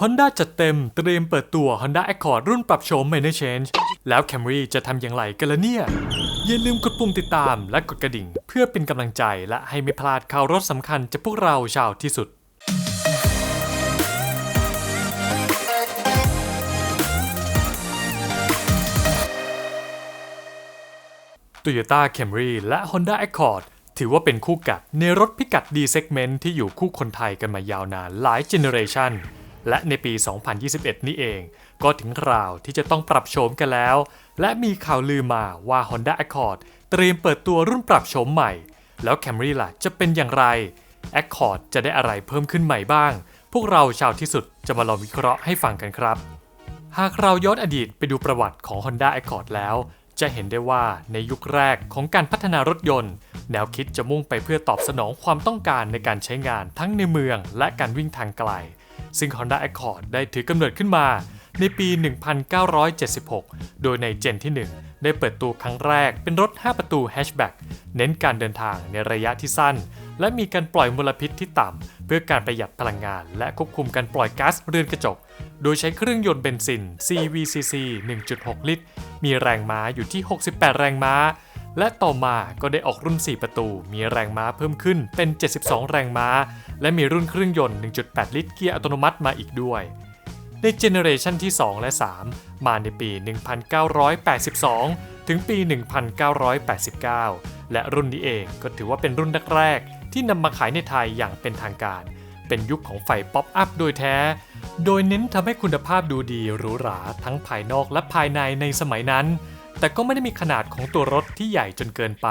Honda จัดเต็มเตรียมเปิดตัว Honda Accord รุ่นปรับโฉม Minor Change แล้ว Camry จะทำอย่างไรกันละเนี่ย อย่าลืมกดปุ่มติดตามและกดกระดิ่ง เพื่อเป็นกำลังใจและให้ไม่พลาดข่าวรถสำคัญจากพวกเราชาวที่สุด Toyota Camry และ Honda Accord ถือว่าเป็นคู่กัดในรถพิกัด D segment ที่อยู่คู่คนไทยกันมายาวนานหลายเจเนอเรชัน และในปี 2021 นี้เอง ก็ถึงคราวที่จะต้องปรับโฉมกันแล้ว และมีข่าวลือมาว่า Honda Accord เตรียมเปิดตัวรุ่นปรับโฉมใหม่ แล้ว Camry ล่ะจะเป็นอย่างไร Accord จะได้อะไรเพิ่มขึ้นใหม่บ้าง พวกเราชาวที่สุดจะมาลองวิเคราะห์ให้ฟังกันครับ หากเราย้อนอดีตไปดูประวัติของ Honda Accord แล้ว จะเห็นได้ว่าในยุคแรกของการพัฒนารถยนต์ แนวคิดจะมุ่งไปเพื่อตอบสนองความต้องการในการใช้งานทั้งในเมืองและการวิ่งทางไกล ซึ่ง Honda Accord ได้ถือกำเนิดขึ้นมาในปี 1976 โดยในเจนที่ 1 ได้เปิดตัวครั้งแรกเป็นรถ 5 ประตูแฮชแบ็กเน้นการเดินทางในระยะที่สั้น และมีการปล่อยมลพิษที่ต่ำ เพื่อการประหยัดพลังงาน และควบคุมการปล่อยก๊าซเรือนกระจก โดยใช้เครื่องยนต์เบนซิน CVCC 1.6 ลิตร มีแรงม้าอยู่ที่ 68 แรงม้า และต่อมาก็ได้ออกรุ่น 4 ประตู มีแรงม้าเพิ่มขึ้นเป็น 72 แรงม้า และมีรุ่นเครื่องยนต์ 1.8 ลิตรเกียร์อัตโนมัติมาอีกด้วย ในเจเนอเรชันที่ 2 และ 3 มาในปี 1982 ถึงปี 1989 และรุ่นนี้เองก็ถือว่าเป็นรุ่นแรกๆที่นำมาขายในไทยอย่างเป็นทางการ เป็นยุคของไฟป๊อปอัพโดยแท้ โดยเน้นทำให้คุณภาพดูดีหรูหราทั้งภายนอกและภายในในสมัยนั้น แต่ก็ไม่ได้มีขนาดของตัวรถที่ใหญ่จนเกินไป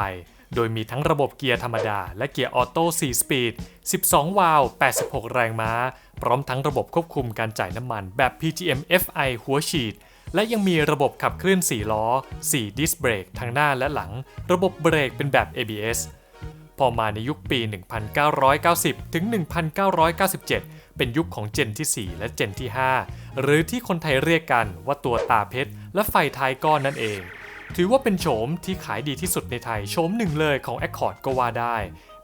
โดยมีทั้งระบบเกียร์ธรรมดา และเกียร์ออโต้ 4 สปีด 12 วาล์ว 86 แรงม้า พร้อมทั้งระบบควบคุมการจ่ายน้ำมันแบบ PGM FI หัวฉีด และยังมีระบบขับเคลื่อน 4 ล้อ 4 ดิสเบรกทั้งหน้าและหลัง ระบบเบรกเป็นแบบ ABS พอมาในยุคปี 1990 ถึง 1997 เป็นยุคของเจนที่ 4 และเจนที่ 5 หรือที่คนไทยเรียกกันว่าตัวตาเพชรและไฟท้ายก้อนนั่นเอง ถือว่าเป็นโฉมที่ขายดีที่สุดในไทย โฉมหนึ่งเลยของ Accord ก็ว่าได้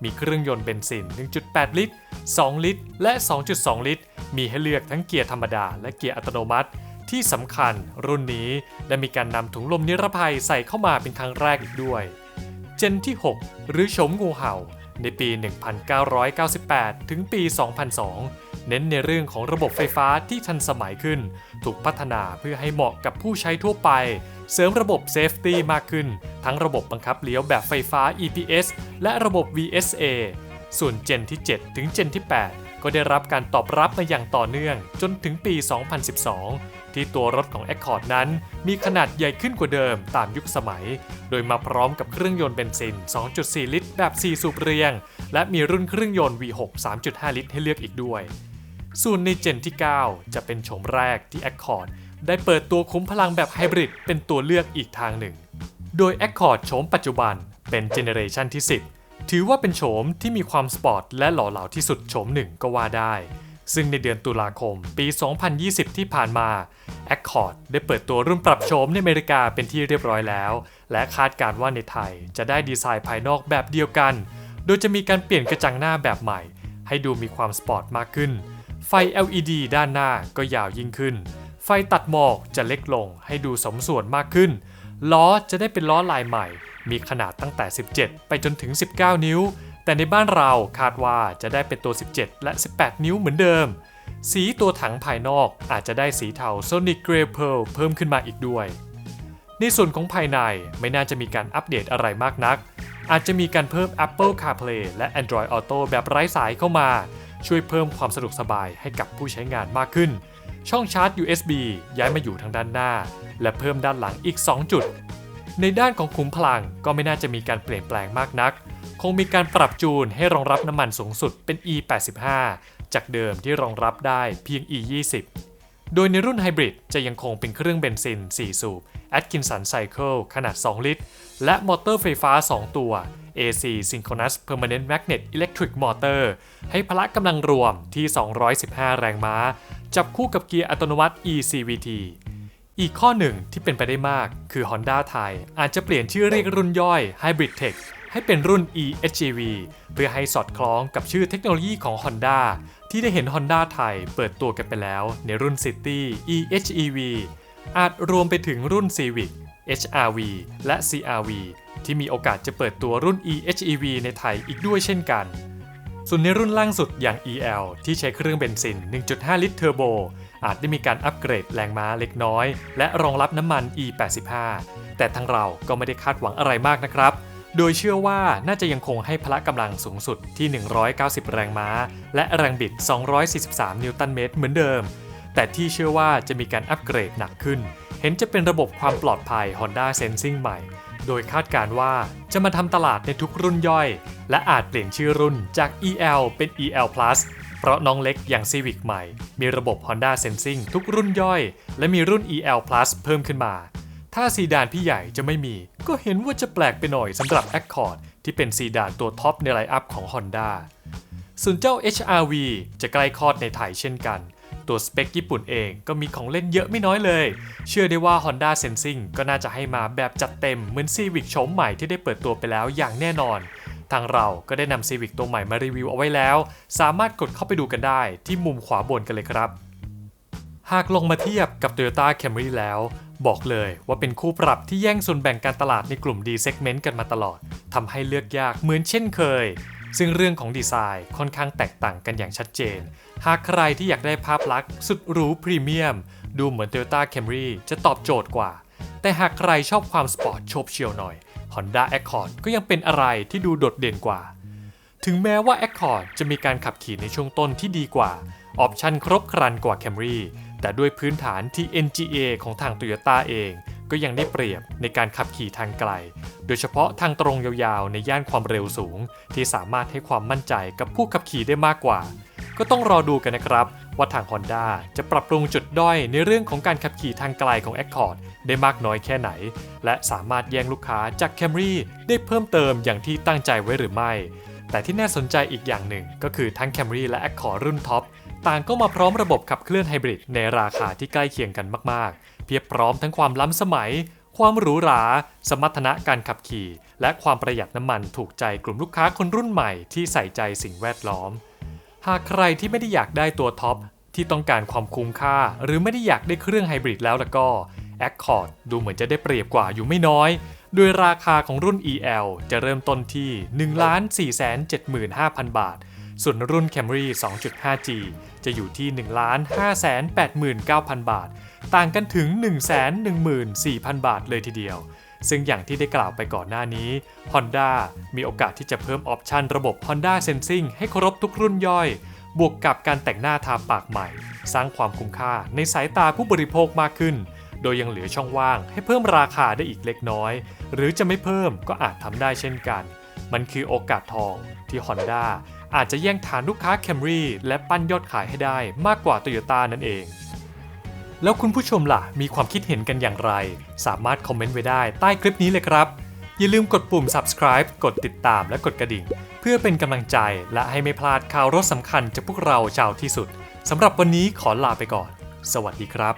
มีเครื่องยนต์เบนซิน 1.8 ลิตร 2 ลิตร และ 2.2 ลิตร มีให้เลือกทั้งเกียร์ธรรมดา และเกียร์อัตโนมัติ ที่สำคัญ รุ่นนี้ได้มีการนำถุงลมนิรภัยใส่เข้ามาเป็นครั้งแรกอีกด้วย เจนที่ 6 หรือโฉมงูเห่า ในปี 1998 ถึงปี 2002 เน้นในเรื่องของระบบไฟฟ้าที่ทันสมัยขึ้น ถูกพัฒนาเพื่อให้เหมาะกับผู้ใช้ทั่วไป เสริมระบบเซฟตี้มากขึ้น ทั้งระบบบังคับเลี้ยวแบบไฟฟ้า EPS และระบบ VSA ส่วนเจนที่ 7 ถึงเจนที่ 8 ก็ได้รับการตอบรับมาอย่างต่อเนื่องจนถึงปี 2012 ที่ตัวรถของ Accord นั้นมีขนาดใหญ่ขึ้นกว่าเดิมตามยุคสมัย โดยมาพร้อมกับเครื่องยนต์เบนซิน 2.4 ลิตร แบบ 4 สูบเรียง และมีรุ่นเครื่องยนต์ V6 3.5 ลิตรให้เลือกอีกด้วย ส่วนในเจนที่ 9 จะเป็นโฉมแรกที่ Accord ได้เปิดตัวคุ้มพลังแบบไฮบริดเป็นตัวเลือกอีกทางหนึ่ง โดย Accord โฉมปัจจุบันเป็นเจเนอเรชันที่ 10 ถือว่าเป็นโฉมที่มีความสปอร์ตและหล่อเหลาที่สุดโฉมหนึ่งก็ว่าได้ ซึ่งในเดือนตุลาคมปี 2020 ที่ผ่านมา Accord ได้เปิดตัวรุ่นปรับโฉมในอเมริกาเป็นที่เรียบร้อยแล้ว และคาดการณ์ว่าในไทยจะได้ดีไซน์ภายนอกแบบเดียวกัน โดยจะมีการเปลี่ยนกระจังหน้าแบบใหม่ ให้ดูมีความสปอร์ตมากขึ้น ไฟ LED ด้านหน้าก็ยาวยิ่งขึ้น ไฟตัดหมอกจะเล็กลงให้ดูสมส่วนมากขึ้น ล้อจะได้เป็นล้อลายใหม่ มีขนาดตั้งแต่ 17 ไปจนถึง 19 นิ้ว แต่ในบ้านเราคาดว่าจะได้เป็นตัว 17 และ 18 นิ้วเหมือนเดิม สีตัวถังภายนอกอาจจะได้สีเทา Sonic Grey Pearl เพิ่มขึ้นมาอีกด้วย ในส่วนของภายในไม่น่าจะมีการอัปเดตอะไรมากนัก อาจจะมีการเพิ่ม Apple CarPlay และ Android Auto แบบไร้สายเข้ามา ช่วยเพิ่มความสะดวกสบายให้กับผู้ใช้งานมากขึ้น ช่องชาร์จ USB ย้ายมาอยู่ทางด้านหน้า และเพิ่มด้านหลังอีก 2 จุด ในด้านของขุมพลังก็ไม่น่าจะมีการเปลี่ยนแปลงมากนัก คงมีการปรับจูนให้รองรับน้ำมันสูงสุดเป็น E85 จากเดิมที่รองรับได้เพียง E20 โดยในรุ่นไฮบริดจะยังคงเป็นเครื่องเบนซิน 4 สูบ Atkinson Cycle ขนาด 2 ลิตร และมอเตอร์ไฟฟ้า 2 ตัว AC Synchronous Permanent Magnet Electric Motor ให้พละกำลังรวมที่ 215 แรงม้า จับคู่กับเกียร์อัตโนมัติ eCVT อีกข้อหนึ่งที่เป็นไปได้มากคือ Honda ไทย อาจจะเปลี่ยนชื่อเรียกรุ่นย่อย Hybrid Tech ให้เป็นรุ่น eHEV เพื่อให้สอดคล้องกับชื่อเทคโนโลยีของ Honda ที่ได้เห็น Honda ไทยเปิดตัวกันไปแล้วในรุ่น City EHEV อาจรวมไปถึงรุ่น Civic HRV และ CRV ที่มีโอกาสจะเปิดตัวรุ่น EHEV ในไทยอีกด้วยเช่นกัน ส่วนในรุ่นล่างสุดอย่าง EL ที่ใช้เครื่องเบนซิน 1.5 ลิตรเทอร์โบ อาจได้มีการอัปเกรดแรงม้าเล็กน้อย และรองรับน้ำมัน E85 แต่ทางเราก็ไม่ได้คาดหวังอะไรมากนะครับ โดยเชื่อว่าน่าจะยังคงให้พละกำลังสูงสุดที่ 190 แรงม้า และแรงบิด 243 นิวตันเมตรเหมือนเดิม แต่ที่เชื่อว่าจะมีการอัปเกรดหนักขึ้น เห็นจะเป็นระบบความปลอดภัย Honda Sensing ใหม่ โดยคาดการ์ว่าจะมาทำตลาดในทุกรุ่นย่อย และอาจเปลี่ยนชื่อรุ่นจาก EL เป็น EL Plus เพราะน้องเล็กอย่าง Civic ใหม่ มีระบบ Honda Sensing ทุกรุ่นย่อย และมีรุ่น EL Plus เพิ่มขึ้นมา ถ้าซีดานพี่ใหญ่จะไม่มี ก็เห็นว่าจะแปลกไปหน่อยสำหรับ Accord ที่เป็นซีดานตัวท็อปในไลน์อัพของ Honda ส่วนเจ้า HRV จะใกล้คลอดในไทยเช่นกัน ตัวสเปคญี่ปุ่นเองก็มีของเล่นเยอะไม่น้อยเลย เชื่อได้ว่า Honda Sensing ก็น่าจะให้มาแบบจัดเต็มเหมือน Civic โฉมใหม่ที่ได้เปิดตัวไปแล้วอย่างแน่นอน ทางเราก็ได้นำ Civic ตัวใหม่มารีวิวเอาไว้แล้ว สามารถกดเข้าไปดูกันได้ที่มุมขวาบนกันเลยครับหากลงมาเทียบกับ Toyota Camry แล้ว บอกเลยว่าเป็นคู่ปรับที่แย่งส่วนแบ่งการตลาดในกลุ่ม D segment กันมาตลอดทำให้เลือกยากเหมือนเช่นเคย ซึ่งเรื่องของดีไซน์ค่อนข้างแตกต่างกันอย่างชัดเจน หากใครที่อยากได้ภาพลักษณ์สุดหรูพรีเมียม ดูเหมือน Toyota Camry จะตอบโจทย์กว่า แต่หากใครชอบความสปอร์ตโฉบเฉี่ยวหน่อย Honda Accord ก็ยังเป็นอะไรที่ดูโดดเด่นกว่า ถึงแม้ว่า Accord จะมีการขับขี่ในช่วงต้นที่ดีกว่า ออปชันครบครันกว่า Camry แต่ด้วยพื้นฐานที่ NGA ของทาง Toyota เองก็ยังได้เปรียบในการขับขี่ทางไกล โดยเฉพาะทางตรงยาวๆ ในย่านความเร็วสูง ที่สามารถให้ความมั่นใจกับผู้ขับขี่ได้มากกว่า ก็ต้องรอดูกันนะครับ ว่าทาง Honda จะปรับปรุงจุดด้อยในเรื่องของการขับขี่ทางไกลของ Accord ได้มากน้อยแค่ไหน และสามารถแย่งลูกค้าจาก Camry ได้เพิ่มเติมอย่างที่ตั้งใจไว้หรือไม่ แต่ที่น่าสนใจอีกอย่างหนึ่ง ก็คือทั้ง Camry และ Accord รุ่นท็อปต่างก็มาพร้อมระบบขับเคลื่อนไฮบริดในราคาที่ใกล้เคียงกันมากๆ เพียบพร้อมทั้งความล้ำสมัย ความหรูหรา สมรรถนะการขับขี่ และความประหยัดน้ำมันถูกใจกลุ่มลูกค้าคนรุ่นใหม่ที่ใส่ใจสิ่งแวดล้อม หากใครที่ไม่ได้อยากได้ตัวท็อปที่ต้องการความคุ้มค่า หรือไม่ได้อยากได้เครื่องไฮบริดแล้วแล้วก็ Accord ดูเหมือนจะได้เปรียบกว่าอยู่ไม่น้อย โดยราคาของรุ่น EL จะเริ่มต้นที่ 1,475,000 บาท ส่วนรุ่น Camry 2.5G จะอยู่ที่ 1,589,000 บาท ต่างกันถึง 114,000 บาทเลยทีเดียว ซึ่งอย่างที่ได้กล่าวไปก่อนหน้านี้ Honda มีโอกาสที่จะเพิ่มออปชันระบบ Honda Sensing ให้ครบทุกรุ่นย่อย บวกกับการแต่งหน้าทาปากใหม่ สร้างความคุ้มค่าในสายตาผู้บริโภคมากขึ้น โดยยังเหลือช่องว่างให้เพิ่มราคาได้อีกเล็กน้อย หรือจะไม่เพิ่มก็อาจทำได้เช่นกัน มันคือโอกาสทองที่ Honda อาจจะแย่งฐานลูกค้า Camry และปั้นยอดขายให้ได้มากกว่า Toyota นั่นเอง แล้วคุณผู้ชมล่ะ มีความคิดเห็นกันอย่างไร สามารถคอมเมนต์ไว้ได้ใต้คลิปนี้เลยครับ อย่าลืมกดปุ่ม subscribe กดติดตามและกดกระดิ่ง เพื่อเป็นกำลังใจและให้ไม่พลาดข่าวรถสำคัญจากพวกเราชาวที่สุดสำหรับวันนี้ขอลาไปก่อน สวัสดีครับ